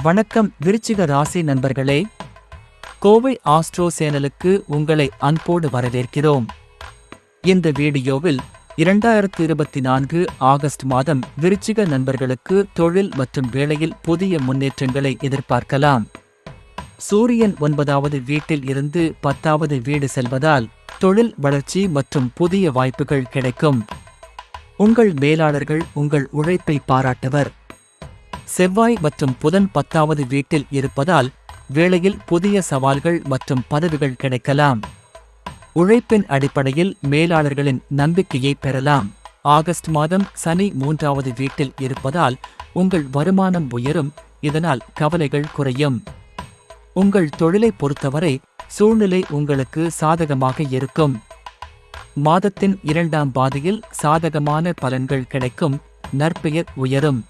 வணக்கம் விருச்சிக ராசி நண்பர்களே. கோவை ஆஸ்ட்ரோ சேனலுக்கு உங்களை அன்போடு வரவேற்கிறோம். இந்த வீடியோவில் இரண்டாயிரத்து இருபத்தி நான்கு ஆகஸ்ட் மாதம் விருச்சிக நண்பர்களுக்கு தொழில் மற்றும் வேலையில் புதிய முன்னேற்றங்களை எதிர்பார்க்கலாம். சூரியன் ஒன்பதாவது வீட்டில் இருந்து பத்தாவது வீடு செல்வதால் தொழில் வளர்ச்சி மற்றும் புதிய வாய்ப்புகள் கிடைக்கும். உங்கள் மேலாளர்கள் உங்கள் உழைப்பை பாராட்டுவர். செவ்வாய் மற்றும் புதன் பத்தாவது வீட்டில் இருப்பதால் வேளையில் புதிய சவால்கள் மற்றும் பதவிகள் கிடைக்கலாம். உழைப்பின் அடிப்படையில் மேலாளர்களின் நம்பிக்கையை பெறலாம். ஆகஸ்ட் மாதம் சனி மூன்றாவது வீட்டில் இருப்பதால் உங்கள் வருமானம் உயரும் இதனால் கவலைகள் குறையும். உங்கள் தொழிலை பொறுத்தவரை சூழ்நிலை உங்களுக்கு சாதகமாக இருக்கும். மாதத்தின் இரண்டாம் பாதியில் சாதகமான பலன்கள் கிடைக்கும் நற்பெயர் உயரும்.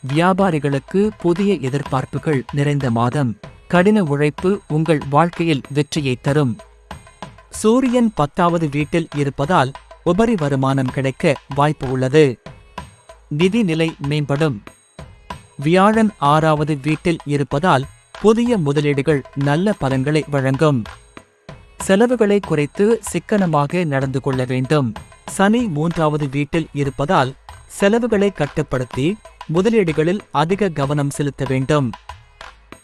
வியாபாரிகளுக்கு புதிய எதிர்பார்ப்புகள் நிறைந்த மாதம். கடின உழைப்பு உங்கள் வாழ்க்கையில் வெற்றியை தரும். சூரியன் பத்தாவது வீட்டில் இருப்பதால் உபரி வருமானம் கிடைக்க வாய்ப்பு உள்ளது. நிதி நிலை மேம்படும். வியாழன் ஆறாவது வீட்டில் இருப்பதால் புதிய முதலீடுகள் நல்ல பலன்களை வழங்கும். செலவுகளை குறைத்து சிக்கனமாக நடந்து கொள்ள வேண்டும். சனி மூன்றாவது வீட்டில் இருப்பதால் செலவுகளை கட்டுப்படுத்தி முதலீடுகளில் அதிக கவனம் செலுத்த வேண்டும்.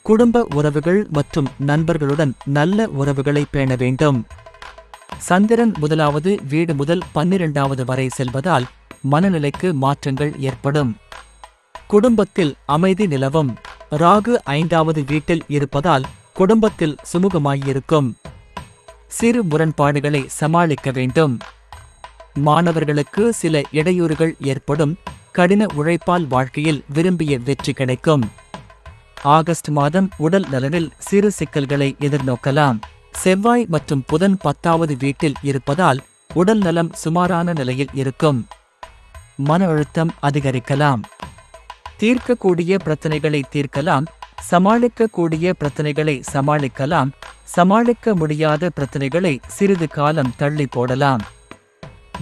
குடும்ப உறவுகள் மற்றும் நண்பர்களுடன் நல்ல உறவுகளை பேண வேண்டும். சந்திரன் முதலாவது வீடு முதல் பன்னிரண்டாவது வரை செல்வதால் மனநிலைக்கு மாற்றங்கள் ஏற்படும். குடும்பத்தில் அமைதி நிலவும். ராகு ஐந்தாவது வீட்டில் இருப்பதால் குடும்பத்தில் சுமூகமாயிருக்கும். சிறு முரண்பாடுகளை சமாளிக்க வேண்டும். மாணவர்களுக்கு சில இடையூறுகள் ஏற்படும். கடின உழைப்பால் வாழ்க்கையில் விரும்பிய வெற்றி கிடைக்கும். ஆகஸ்ட் மாதம் உடல் நலனில் சிறு சிக்கல்களை எதிர்நோக்கலாம். செவ்வாய் மற்றும் புதன் பத்தாவது வீட்டில் இருப்பதால் உடல் நலம் சுமாரான நிலையில் இருக்கும். மன அழுத்தம் அதிகரிக்கலாம். தீர்க்கக்கூடிய பிரச்சனைகளை தீர்க்கலாம். சமாளிக்கக்கூடிய பிரச்சனைகளை சமாளிக்கலாம். சமாளிக்க முடியாத பிரச்சனைகளை சிறிது காலம் தள்ளி போடலாம்.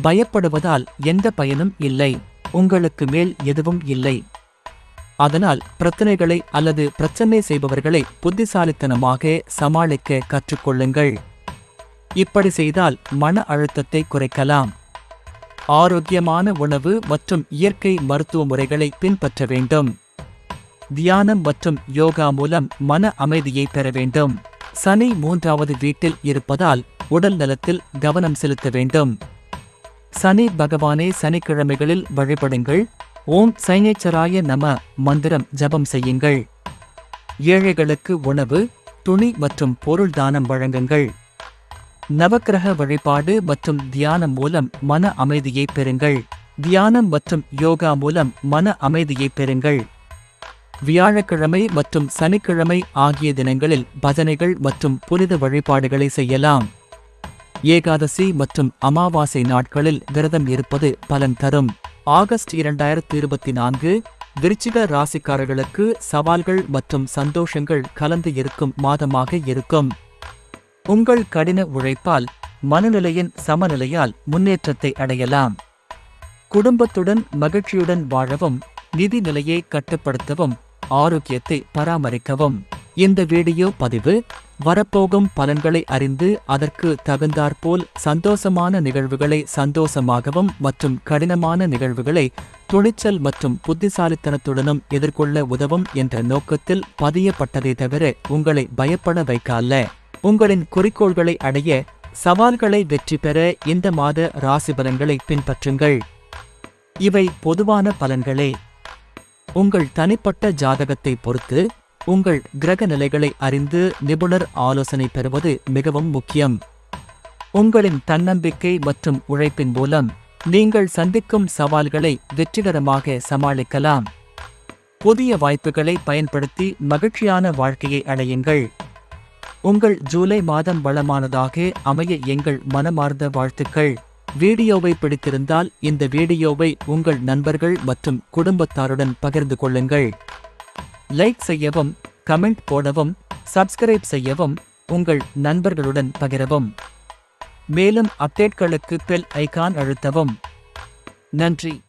பயப்படுவதால் எந்த பயனும் இல்லை. உங்களுக்கு மேல் எதுவும் இல்லை. அதனால் பிரச்சனைகளை அல்லது பிரச்சனை செய்பவர்களை புத்திசாலித்தனமாக சமாளிக்க கற்றுக்கொள்ளுங்கள். இப்படி செய்தால் மன அழுத்தத்தை குறைக்கலாம். ஆரோக்கியமான உணவு மற்றும் இயற்கை மருத்துவ முறைகளை பின்பற்ற வேண்டும். தியானம் மற்றும் யோகா மூலம் மன அமைதியை பெற வேண்டும். சனி மூன்றாவது வீட்டில் இருப்பதால் உடல் நலத்தில் கவனம் செலுத்த வேண்டும். சனி பகவானே சனிக்கிழமைகளில் வழிபடுங்கள். ஓம் சைனேச்சராய நம மந்திரம் ஜபம் செய்யுங்கள். ஏழைகளுக்கு உணவு துணி மற்றும் பொருள் தானம் வழங்குங்கள். நவக்கிரக வழிபாடு மற்றும் தியானம் மூலம் மன அமைதியை பெறுங்கள். தியானம் மற்றும் யோகா மூலம் மன அமைதியை பெறுங்கள். வியாழக்கிழமை மற்றும் சனிக்கிழமை ஆகிய தினங்களில் பஜனைகள் மற்றும் புனித வழிபாடுகளை செய்யலாம். ஏகாதசி மற்றும் அமாவாசை நாட்களில் விரதம் இருப்பது பலன் தரும். ஆகஸ்ட் இரண்டாயிரத்தி இருபத்தி நான்கு விருச்சிக ராசிக்காரர்களுக்கு சவால்கள் மற்றும் சந்தோஷங்கள் கலந்து இருக்கும் மாதமாக இருக்கும். உங்கள் கடின உழைப்பால் மனநிலையின் சமநிலையால் முன்னேற்றத்தை அடையலாம். குடும்பத்துடன் மகிழ்ச்சியுடன் வாழவும் நிதி நிலையை கட்டுப்படுத்தவும் ஆரோக்கியத்தை பராமரிக்கவும். இந்த வீடியோ பதிவு வரப்போகும் பலன்களை அறிந்து அதற்கு தகுந்தாற்போல் சந்தோஷமான நிகழ்வுகளை சந்தோஷமாகவும் மற்றும் கடினமான நிகழ்வுகளை துணிச்சல் மற்றும் புத்திசாலித்தனத்துடனும் எதிர்கொள்ள உதவும் என்ற நோக்கத்தில் பதியப்பட்டதை தவிர உங்களை பயப்பட வைக்க அல்ல உங்களின் குறிக்கோள்களை அடைய சவால்களை வெற்றி பெற இந்த மாத ராசி பலன்களை பின்பற்றுங்கள். இவை பொதுவான பலன்களே. உங்கள் தனிப்பட்ட ஜாதகத்தை பொறுத்து உங்கள் கிரக நிலைகளை அறிந்து நிபுணர் ஆலோசனை பெறுவது மிகவும் முக்கியம். உங்களின் தன்னம்பிக்கை மற்றும் உழைப்பின் மூலம் நீங்கள் சந்திக்கும் சவால்களை வெற்றிகரமாக சமாளிக்கலாம். புதிய வாய்ப்புகளை பயன்படுத்தி மகிழ்ச்சியான வாழ்க்கையை அடையுங்கள். உங்கள் ஜூலை மாதம் வளமானதாக அமைய எங்கள் மனமார்ந்த வாழ்த்துக்கள். வீடியோவை பிடித்திருந்தால் இந்த வீடியோவை உங்கள் நண்பர்கள் மற்றும் குடும்பத்தாருடன் பகிர்ந்து கொள்ளுங்கள். லைக் செய்யவும் கமெண்ட் போடவும் சப்ஸ்கிரைப் செய்யவும் உங்கள் நண்பர்களுடன் பகிரவும். மேலும் அப்டேட்களுக்கு பெல் ஐகான் அழுத்தவும். நன்றி.